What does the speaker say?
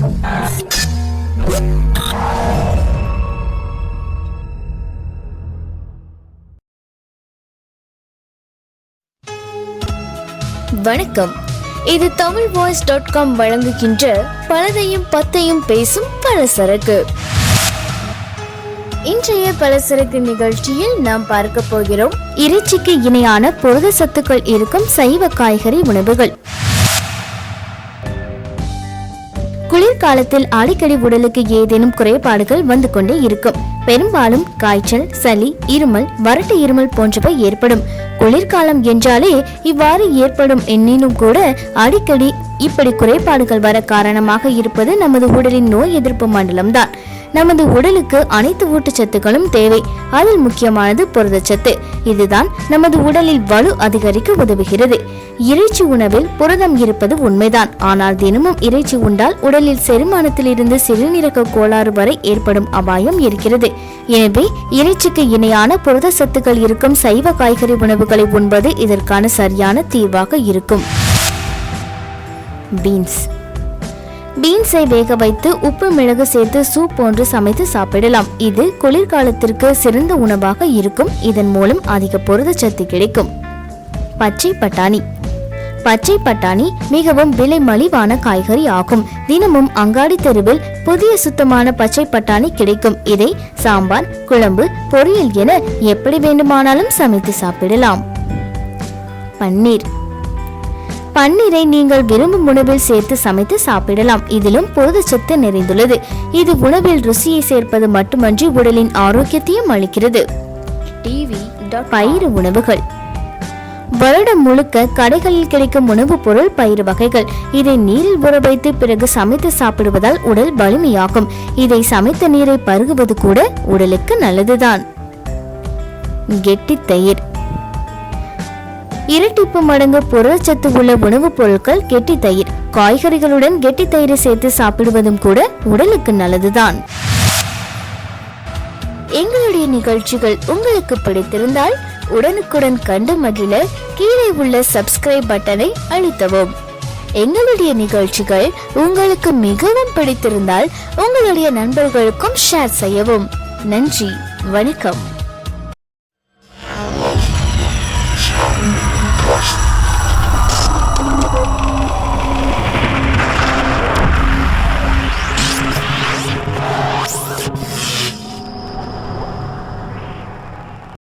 வணக்கம். இது Tamil voice dot com வழங்குகின்ற பலதையும் பத்தையும் பேசும் பலசரக்கு. இன்றைய பலசரக்கு நிகழ்ச்சியில் நாம் பார்க்க போகிறோம். இறைச்சிக்கு இணையான புரத சத்துக்கள் இருக்கும் சைவ காய்கறி உணவுகள். குளிர்காலத்தில் அடிக்கடி உடலுக்கு ஏதேனும் குறைபாடுகள் வந்து கொண்டே இருக்கும். பெரும்பாலும் காய்ச்சல் சளி இருமல் வறட்டு இருமல் போன்றவை ஏற்படும். குளிர்காலம் என்றாலே இவ்வாறு ஏற்படும் எண்ணினும் கூட அடிக்கடி இப்படி குறைபாடுகள் வர காரணமாக இருப்பது நமது உடலின் நோய் எதிர்ப்பு மண்டலம்தான். நமது உடலுக்கு அனைத்து ஊட்டச்சத்துக்களும் தேவை. அதில் முக்கியமானது புரதச்சத்து இதுதான் நமது உடலில் வலு அதிகரிக்க உதவுகிறது. இறைச்சி உணவில் புரதம் இருப்பது உண்மைதான். ஆனால் தினமும் இறைச்சி உண்டால் உடலில் செரிமானத்தில் இருந்து சிறுநீரக கோளாறு வரை ஏற்படும் அபாயம் இருக்கிறது. எனவே இறைச்சிக்கு இணையான புரத சத்துக்கள் இருக்கும் சைவ காய்கறி உணவுகளை உண்பது இதற்கான சரியான தீர்வாக இருக்கும். பீன்ஸ் பீன்ஸை வேக வைத்து உப்பு மிளகு சேர்த்து சூப் போன்று சமைத்து சாப்பிடலாம். இது குளிர்காலத்திற்கு சிறந்த உணவாக இருக்கும். இதன் மூலம் அதிக புரதச்சத்து கிடைக்கும். பச்சை பட்டாணி. பச்சை பட்டாணி மிகவும் விலை மலிவான காய்கறி ஆகும். தினமும் அங்காடி தெருவில் புதிய சுத்தமான பச்சை பட்டாணி கிடைக்கும். இதை சாம்பார் குழம்பு பொரியல் என எப்படி வேண்டுமானாலும் சமைத்து சாப்பிடலாம். பன்னீர். பன்னீரை நீங்கள் விரும்பும் உணவில் சேர்த்து சமைத்து சாப்பிடலாம். இதிலும் புரதச்சத்து நிறைந்துள்ளது. இது உணவில் ருசியை சேர்ப்பது மட்டுமன்றி உடலின் ஆரோக்கியத்தையும் அளிக்கிறது. டிவி பயிறு உணவுகள். வருடம் முழுக்க கடைகளில் கிடைக்கும் உணவுப் பொருள் பயிறு வகைகள். இதை நீரில் ஊற வைத்து பிறகு சமைத்து சாப்பிடுவதால் உடல் வலிமையாகும். இதை சமைத்த நீரை பருகுவது கூட உடலுக்கு நல்லதுதான். கெட்டி தயிர். இரட்டிப்பு மடங்கு புரதச்சத்து உள்ள உணவுப் பொருட்கள் கெட்டி தயிர். காய்கறிகளுடன் கெட்டி தயிரை சேர்த்து சாப்பிடுவதும் கூட உடலுக்கு நல்லதுதான். எங்களுடைய நிகழ்ச்சிகள் உங்களுக்கு பிடித்திருந்தால் உடனுக்குடன் கண்டு மகிழ கீழே உள்ள சப்ஸ்கிரைப் பட்டனை அழுத்தவும். எங்களுடைய நிகழ்ச்சிகள் உங்களுக்கு மிகவும் பிடித்திருந்தால் உங்களுடைய நண்பர்களுக்கும் ஷேர் செய்யவும். நன்றி வணக்கம்.